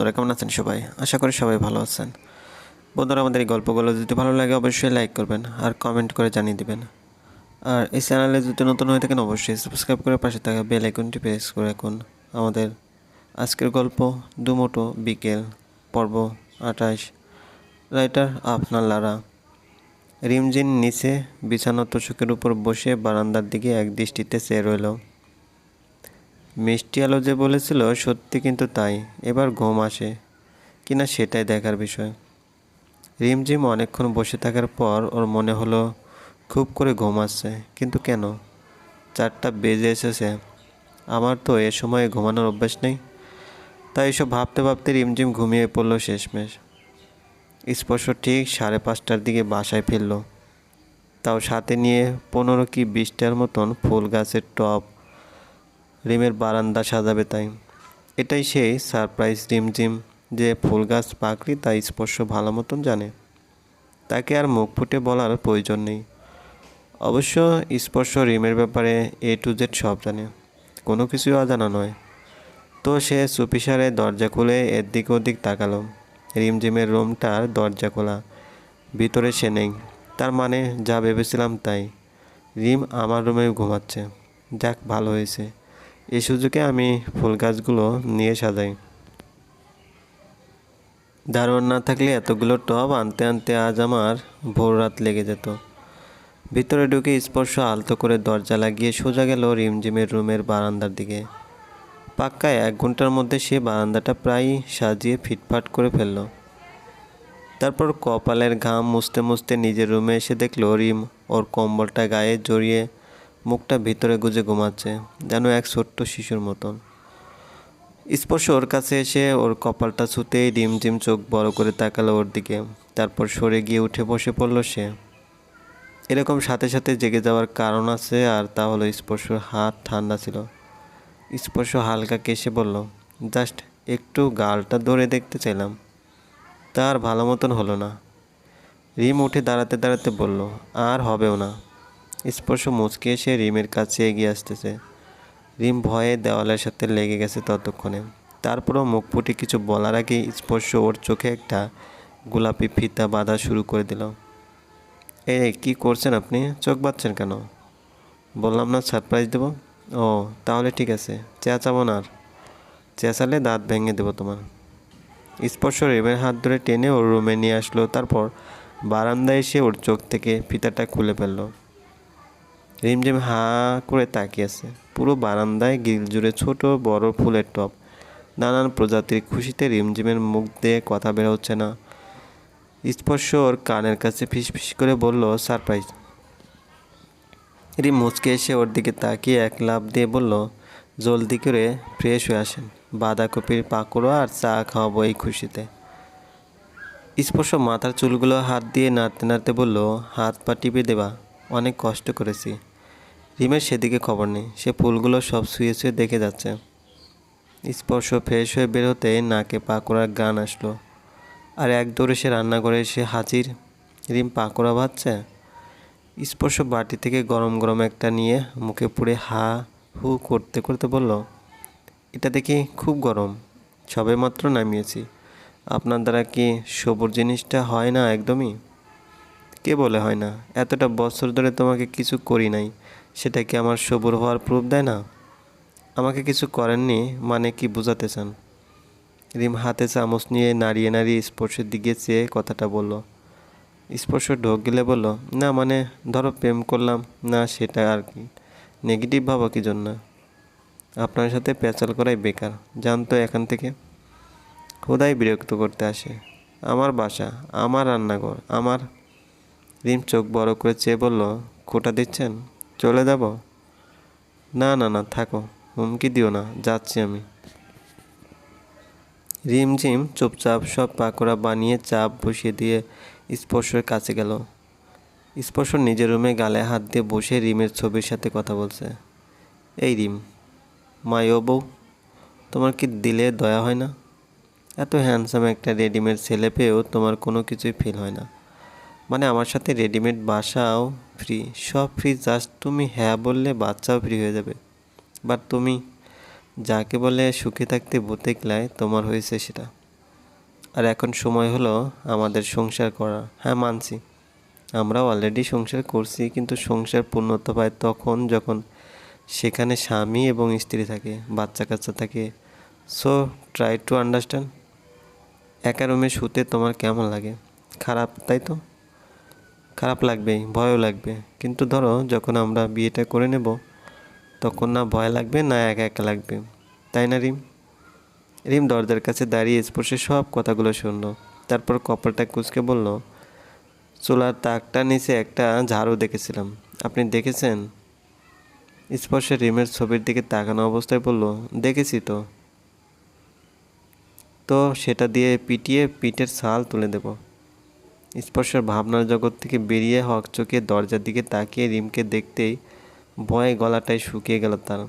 বন্ধুরা, কেমন আছেন সবাই? আশা করি সবাই ভালো আছেন। বন্ধুরা, আমাদের এই গল্পগুলো যদি ভালো লাগে, অবশ্যই লাইক করবেন আর কমেন্ট করে জানিয়ে দেবেন। আর এই চ্যানেলে যদি নতুন হয়ে থাকেন, অবশ্যই সাবস্ক্রাইব করে পাশে থাকা বেল আইকনটি প্রেস করে রাখুন। আমাদের আজকের গল্প দুমোটো বিকেল, পর্ব আঠাশ। রাইটার আপনার লারা। রিমজিন নিচে বিছানো তোষকের উপর বসে বারান্দার দিকে এক দৃষ্টিতে চেয়ে রইল। মিষ্টি আলো যে বলেছিল, সত্যি কিন্তু তাই। এবার ঘুম আসে। কিনা সেটাই দেখার বিষয়। রিমঝিম অনেকক্ষণ বসে থাকার পর ওর মনে হলো, খুব করে ঘুম আসছে। কিন্তু কেন? চারটা বেজে এসেছে। আমার তো এ সময়ে ঘুমানোর অভ্যাস নেই। তাই এসব ভাবতে ভাবতে রিমঝিম ঘুমিয়ে পড়ল শেষমেশ। স্পর্শ ঠিক সাড়ে পাঁচটার দিকে বাসায় ফিরল। তাও সাথে নিয়ে পনেরো কি বিশটার মতন ফুল গাছের টব রিমের বারান্দা সাজাবে তাই। এটাই সেই সারপ্রাইজ রিমঝিম যে ফুল গাছ পাকড়ি তা স্পর্শ ভালো মতন জানে। তাকে আর মুখ ফুটে বলার প্রয়োজন নেই। অবশ্য স্পর্শ রিমের ব্যাপারে এ টু জেড সব জানে, কোনো কিছুই অজানা নয়। তো সে সুপিসারে দরজা খুলে এর দিক ওদিক তাকালো। রিমঝিমের রুমটার দরজা খোলা, ভিতরে সে নেই, তার মানে যা ভেবেছিলাম তাই। রিম আমার রুমে ঘুমাচ্ছে, যাক ভালো হয়েছে। এই সুযোগে আমি ফুল গাছগুলো নিয়ে সাজাই। দারোয়ান না থাকলে এতগুলো টব আনতে আনতে আজ আমার ভোর রাত লেগে যেত। ভিতরে ঢুকে স্পর্শ আলতো করে দরজা লাগিয়ে সোজা গেল রিমঝিমের রুমের বারান্দার দিকে। পাক্কায় এক ঘণ্টার মধ্যে সে বারান্দাটা প্রায় সাজিয়ে ফিটফাট করে ফেলল। তারপর কপালের ঘাম মুছতে মুছতে নিজের রুমে এসে দেখল রিম ওর কম্বলটা গায়ে জড়িয়ে মুখটা ভিতরে গুজে ঘুমাচ্ছে, যেন এক ছোট্ট শিশুর মতন। স্পর্শ ওর কাছে এসে ওর কপালটা ছুতেই ডিমঝিম চোখ বড় করে তাকালো ওর দিকে। তারপর সরে গিয়ে উঠে বসে পড়ল সে। এরকম সাথে সাথে জেগে যাওয়ার কারণ আছে আর তা হলো স্পর্শর হাত ঠান্ডা ছিল। স্পর্শ হালকা কেসে বলল, জাস্ট একটু গালটা ধরে দেখতে চাইলাম। তার ভালো মতন হলো না। রিম উঠে দাঁড়াতে দাঁড়াতে বলল, আর হবেও না। স্পর্শ মুচকে এসে রিমের কাছে এগিয়ে আসতেছে। রিম ভয়ে দেওয়ালের সাথে লেগে গেছে ততক্ষণে। তারপরও মুখ ফুটে কিছু বলার আগেই স্পর্শ ওর চোখে একটা গোলাপি ফিতা বাঁধা শুরু করে দিল। এই কি করছেন আপনি? চোখ বাঁধছেন কেন? বললাম না, সারপ্রাইজ দেবো। ও, তাহলে ঠিক আছে, চেঁচাবো না আর। চেঁচালে দাঁত ভেঙে দেবো তোমার। স্পর্শ রিমের হাত ধরে টেনে ওর রুমে নিয়ে আসলো, তারপর বারান্দায় এসে ওর চোখ থেকে ফিতাটা খুলে ফেলল। রিমঝিম হা করে তাকিয়েছে পুরো বারান্দায় গিল জুড়ে ছোট বড় ফুলের টব। নানান প্রজাতির খুশিতে রিমঝিমের মুখ দিয়ে কথা বের হচ্ছে না। স্পর্শ ওর কানের কাছে ফিস ফিস করে বলল, সারপ্রাইজ। রিম মুচকে এসে ওর দিকে তাকিয়ে এক লাভ দিয়ে বলল, জলদি করে ফ্রেশ হয়ে আসেন। বাঁধাকপির পাকোড়া আর চা খাওয়াবো এই খুশিতে। স্পর্শ মাথার চুলগুলো হাত দিয়ে নাড়তে নাড়তে বলল, হাত পা টিপে দেবা, অনেক কষ্ট করেছি। রিমের সেদিকে খবর নেই। সে ফুলগুলো সব শুয়ে শুয়ে দেখে যাচ্ছে। স্পর্শ ফ্রেশ হয়ে বেরোতে নাকে পাকোড়ার গান আসলো। আর এক দৌড়ে সে রান্নাঘরে এসে হাজির রিম পাকোড়া ভাজছে। স্পর্শ বাটি থেকে গরম গরম একটা নিয়ে মুখে পুড়ে হা হু করতে করতে বলল, এটা দেখি খুব গরম। সবে মাত্র নামিয়েছি। আপনার দ্বারা কি সবুর জিনিসটা হয় না একদমই? কে বলে হয় না? এতটা বছর ধরে তোমাকে কিছু করি নাই। সেটা কি আমার সবুর হওয়ার প্রুফ দেয় না? আমাকে কিছু করেননি মানে কি বোঝাতে চান? রিম হাতে চামচ নিয়ে নাড়িয়ে নাড়িয়ে স্পর্শের দিকে চেয়ে কথাটা বলল। স্পর্শ ঢোক গেলে বলল, না মানে ধরো প্রেম করলাম, না সেটা আর কি। নেগেটিভ ভাবো কি জন্য? আপনার সাথে পেঁচাল করাই বেকার জানতো এখান থেকে। খোদাই বিরক্ত করতে আসে। আমার বাসা, আমার রান্নাঘর, আমার রিম চোখ বড় করে চেয়ে বলল, খোটা দিচ্ছেন? চলে যাব? না না না, থাকো। হুমকি দিও না, যাচ্ছি আমি। রিমঝিম চুপচাপ সব পাকোড়া বানিয়ে চাপ বসিয়ে দিয়ে স্পর্শের কাছে গেল। স্পর্শ নিজের রুমে গালে হাত দিয়ে বসে রিমের ছবির সাথে কথা বলছে। এই রিম, মাই ও বউ, তোমার কি দিলে দয়া হয় না? এত হ্যান্ডসাম একটা রেডিমেড ছেলে পেয়েও তোমার কোনো কিছুই ফিল হয় না। মানে আমার সাথে রেডিমেড বাসাও ফ্রি সব ফ্রি জাস্ট তুমি হ্যাঁ বললে বাচ্চাও ফ্রি হয়ে যাবে। বাট তুমি যাকে বলে সুখে থাকতে ভূতে গেলায়, তোমার হয়েছে সেটা। আর এখন সময় হলো আমাদের সংসার করা। হ্যাঁ মানছি। আমরা অলরেডি সংসার করছি, কিন্তু সংসার পূর্ণতা পায় তখন যখন সেখানে স্বামী এবং স্ত্রী থাকে, বাচ্চা কাচ্চা থাকে। সো ট্রাই টু আন্ডারস্ট্যান্ড একা রুমে শুতে তোমার কেমন লাগে? খারাপ, তাই তো? খারাপ লাগবেই, ভয়ও লাগবে। কিন্তু ধরো, যখন আমরা বিয়েটা করে নেব, তখন না ভয় লাগবে, না একা একা লাগবে। তাই না, রিম? রিম দরজার কাছে দাঁড়িয়ে স্পর্শে সব কথাগুলো শুনলো। তারপর কপালটা কুচকে বলল, চুলার তাকটা নিচে একটা ঝাড়ু দেখেছিলাম। আপনি দেখেছেন? স্পর্শে রিমের ছবির দিকে তাকানো অবস্থায় বলল, দেখেছি তো। তো সেটা দিয়ে পিটিয়ে পিঠের ছাল তুলে দেব। স্পর্শের ভাবনার জগৎ থেকে বেরিয়ে হক চোখে দরজার দিকে তাকিয়ে রিমকে দেখতেই ভয়ে গলাটায় শুকিয়ে গেল তার।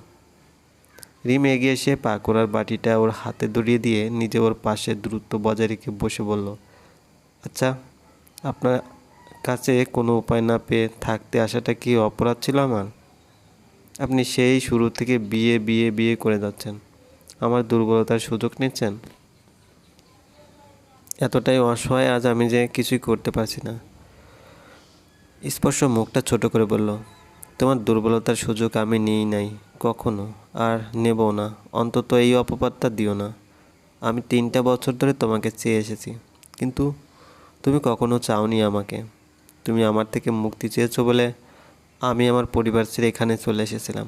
রিম এগিয়ে এসে পাকোড়ার বাটিটা ওর হাতে ধরিয়ে দিয়ে নিজে ওর পাশে দ্রুত বজায় রেখে বসে বলল আচ্ছা আপনার কাছে কোনো উপায় না পেয়ে থাকতে আসাটা কি অপরাধ ছিল আমার? আপনি সেই শুরু থেকে বিয়ে বিয়ে বিয়ে করে যাচ্ছেন। আমার দুর্বলতার সুযোগ নিচ্ছেন? এতটাই অসহায় আজ আমি যে কিছুই করতে পারছি না। স্পর্শ মুখটা ছোট করে বলল, তোমার দুর্বলতার সুযোগ আমি নিই নাই, কখনো, আর নেবও না। অন্তত এই অপবাদটা দিও না। আমি তিনটা বছর ধরে তোমাকে চেয়ে এসেছি, কিন্তু তুমি কখনো চাওনি আমাকে। তুমি আমার থেকে মুক্তি চেয়েছো বলে আমি আমার পরিবার ছেড়ে এখানে চলে এসেছিলাম।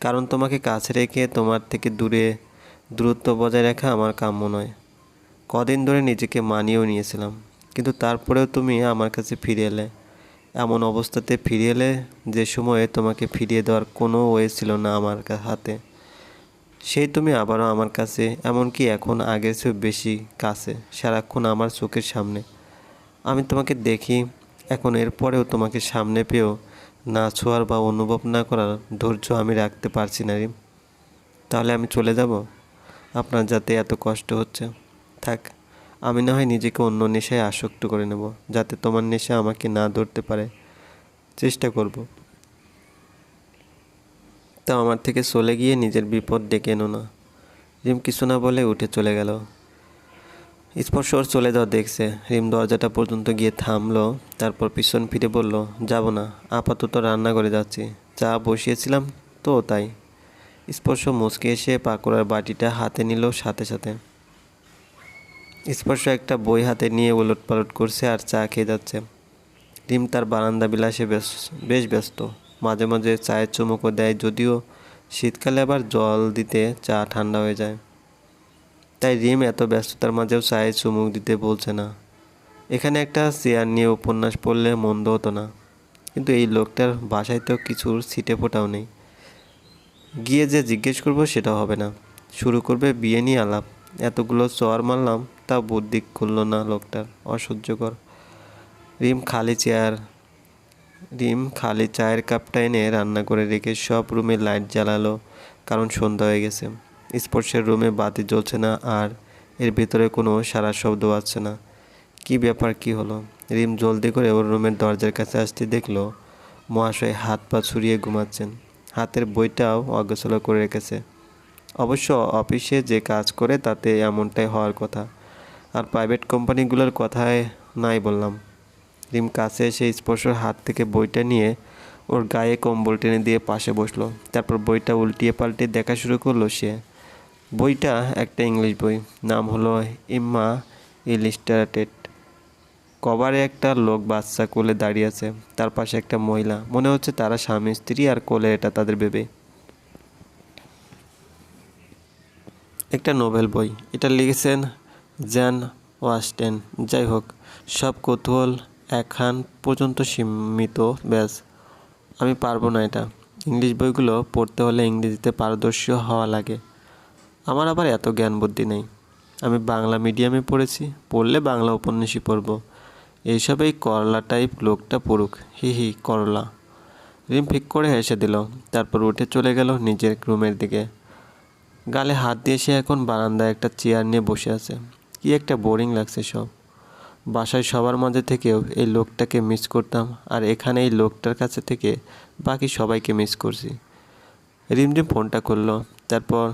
কারণ তোমাকে কাছে রেখে তোমার থেকে দূরে দূরত্ব বজায় রাখা আমার কাম্য নয়। কদিন ধরে নিজেকে মানিয়েও নিয়েছিলাম। কিন্তু তারপরেও তুমি আমার কাছে ফিরে এলে। এমন অবস্থাতে ফিরে এলে যে সময়ে তোমাকে ফিরিয়ে দেওয়ার কোনো ওয়ে ছিল না আমার হাতে। সেই তুমি আবারও আমার কাছে, এমনকি এখন আগের চেয়েও বেশি কাছে, সারাক্ষণ আমার চোখের সামনে। আমি তোমাকে দেখি, এখন এরপরেও তোমাকে সামনে পেয়েও না ছোঁয়ার বা অনুভব না করার ধৈর্য আমি রাখতে পারছি না রিম। তাহলে আমি চলে যাব? আপনার যাতে এত কষ্ট হচ্ছে। থাক, আমি না হয় নিজেকে অন্য নেশায় আসক্ত করে নেব, যাতে তোমার নেশা আমাকে না ধরতে পারে। চেষ্টা করব। তা আমার থেকে চলে গিয়ে নিজের বিপদ ডেকে এনো না। রিম কিছু না বলে উঠে চলে গেল। স্পর্শ ওর চলে যাওয়া দেখছে। রিম দরজাটা পর্যন্ত গিয়ে থামলো, তারপর পিছন ফিরে বলল, যাব না, আপাতত রান্না করে যাচ্ছি। চা বসিয়েছিলাম তো তাই। স্পর্শ মুচকে এসে পাকোড়ার বাটিটা হাতে নিল সাথে সাথে। স্পর্শ একটা বই হাতে নিয়ে ওলট পালট করছে আর চা খেয়ে যাচ্ছে। রিম তার বারান্দা বিলাসে বেশ ব্যস্ত। মাঝে মাঝে চায়ের চুমুকও দেয়, যদিও শীতকালে আবার জল দিতে চা ঠান্ডা হয়ে যায়। তাই রিম এত ব্যস্ততার মাঝেও চায়ের চুমুক দিতে বলছে না। এখানে একটা চেয়ার নিয়ে উপন্যাস পড়লে মন্দ হতো না। কিন্তু এই লোকটার বাসায় তো কিছুর ছিটে ফোটাও নেই। গিয়ে যে জিজ্ঞেস করব সেটাও হবে না। শুরু করবে বিয়ে নিয়ে আলাপ। এতগুলো চর মারলাম তা বুদ্ধি খুললো না লোকটার। অসহ্যকর। রিম খালি চেয়ার, রিম খালি চায়ের কাপটা এনে রান্না করে রেখে সব রুমে লাইট জ্বালালো, কারণ সন্ধ্যা হয়ে গেছে। স্পর্শের রুমে বাতি জ্বলছে না আর এর ভিতরে কোনো সারা শব্দ আসছে না। কি ব্যাপার, কি হলো? রিম জলদি করে ওর রুমের দরজার কাছে আসতে দেখল মহাশয় হাত পা ছুরিয়ে ঘুমাচ্ছেন। হাতের বইটাও অগ্রসর করে রেখেছে। অবশ্য অফিসে যে কাজ করে তাতে এমনটাই হওয়ার কথা। আর প্রাইভেট কোম্পানিগুলোর কথায় নাই বললাম। রিম কাছে এসে স্পর্শর হাত থেকে বইটা নিয়ে ওর গায়ে কম্বল টেনে দিয়ে পাশে বসল। তারপর বইটা উল্টিয়ে পাল্টে দেখা শুরু করল সে। বইটা একটা ইংলিশ বই, নাম হলো ইম্মা ইলিস্টারেটেড কভারে একটা লোক বাচ্চা কোলে দাঁড়িয়ে আছে, তার পাশে একটা মহিলা। মনে হচ্ছে তারা স্বামী, স্ত্রী আর কোলে এটা তাদের বেবে। একটা নোবেল বই, এটা লিখেছেন জ্যান ওয়াস্টেন যাই হোক, সব কৌতূহল একখান পর্যন্ত সীমিত, ব্যাস। আমি পারব না এটা। ইংলিশ বইগুলো পড়তে হলে ইংরেজিতে পারদর্শী হওয়া লাগে। আমার আবার এত জ্ঞান বুদ্ধি নেই। আমি বাংলা মিডিয়ামে পড়েছি, পড়লে বাংলা উপন্যাসই পড়ব। এইসব এই করলা টাইপ লোকটা পড়ুক। হি হি, করলা। রিম ফিক করে হেসে দিল, তারপর উঠে চলে গেল নিজের রুমের দিকে। গালে হাত দিয়ে সে এখন বারান্দায় একটা চেয়ার নিয়ে বসে আছে। কি একটা বোরিং লাগছে সব। বাসায় সবার মাঝে থেকেও এই লোকটাকে মিস করতাম আর এখানে এই লোকটার কাছে থেকে বাকি সবাইকে মিস করছি। রিমঝিম ফোনটা করল, তারপর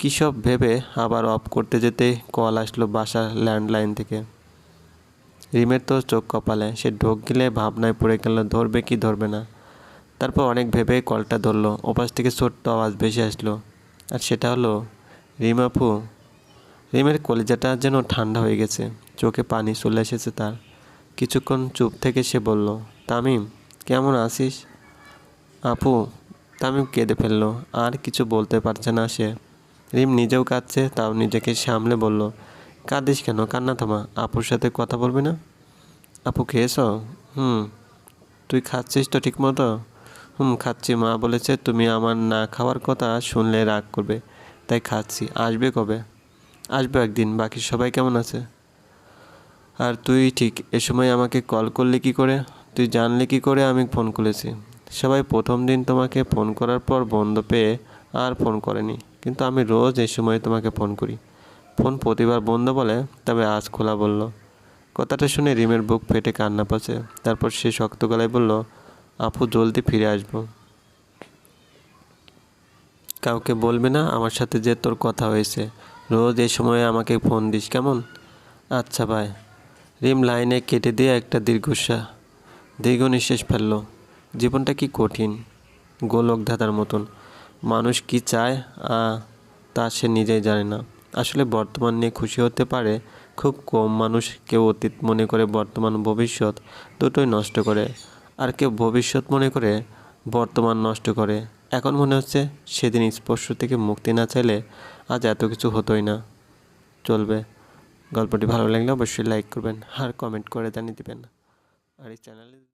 কী সব ভেবে আবার অফ করতে যেতে কল আসলো বাসার ল্যান্ডলাইন থেকে। রিমের তো চোখ কপালে, সে ঢোক গিলে ভাবনায় পড়ে গেল, ধরবে কি ধরবে না। তারপর অনেক ভেবে কলটা ধরলো, ওপাশ থেকে ছোট্ট আওয়াজ ভেসে আসলো। আর সেটা হলো, রিম আপু রিমের কলিজাটা যেন ঠান্ডা হয়ে গেছে। চোখে পানি চলে এসেছে তার। কিছুক্ষণ চুপ থেকে সে বলল, তামিম, কেমন আছিস? আপু, তামিম কেঁদে ফেলল। আর কিছু বলতে পারছে না সে। রিম নিজেও কাঁদছে, তাও নিজেকে সামলে বলল, কাঁদিস কেন, কান্না থামা, আপুর সাথে কথা বলবি না? আপু, খেয়েছ? হুম। তুই খাচ্ছিস তো ঠিক মতো হুম, খাচ্ছি, মা বলেছে তুমি আমার না খাওয়ার কথা শুনলে রাগ করবে, তাই খাচ্ছি। আসবে কবে? আসবে একদিন, বাকি সবাই কেমন আছে? আর তুই ঠিক, এ সময় আমাকে কল করলি কি করে? তুই জানলি কি করে আমি ফোন করেছি সবাই প্রথম দিন তোমাকে ফোন করার পর বন্ধ পেয়ে আর ফোন করেনি। কিন্তু আমি রোজ এই সময় তোমাকে ফোন করি। ফোন প্রতিবার বন্ধ বলে, তবে আজ খোলা বলল। কথাটা শুনে রিমের বুক ফেটে কান্না পাচ্ছে। তারপর সে শক্ত গলায় বলল, আপু, জলদি ফিরে আসব। কাউকে বলবে না, আমার সাথে যে তোর কথা হয়েছে। রোজ এ সময়ে আমাকে ফোন দিস কেমন? আচ্ছা ভাই রিম লাইনে কেটে দিয়ে একটা দীর্ঘশ্বাস দীর্ঘ নিঃশ্বাস ফেলল। জীবনটা কি কঠিন? গোলক ধাঁধার মতন। মানুষ কি চায়? আ, তা সে নিজেই জানে না। আসলে বর্তমান নিয়ে খুশি হতে পারে খুব কম মানুষ। কেউ অতীত মনে করে বর্তমান ভবিষ্যৎ দুটোই নষ্ট করে। আর কেউ ভবিষ্যৎ মনে করে বর্তমান নষ্ট করে। এখন মনে হচ্ছে সেদিন স্পর্শ থেকে মুক্তি না চাইলে আজ এত কিছু হতোই না। চলবে। গল্পটি ভালো লাগলে অবশ্যই লাইক করবেন আর কমেন্ট করে জানিয়ে দেবেন। আর এই চ্যানেলে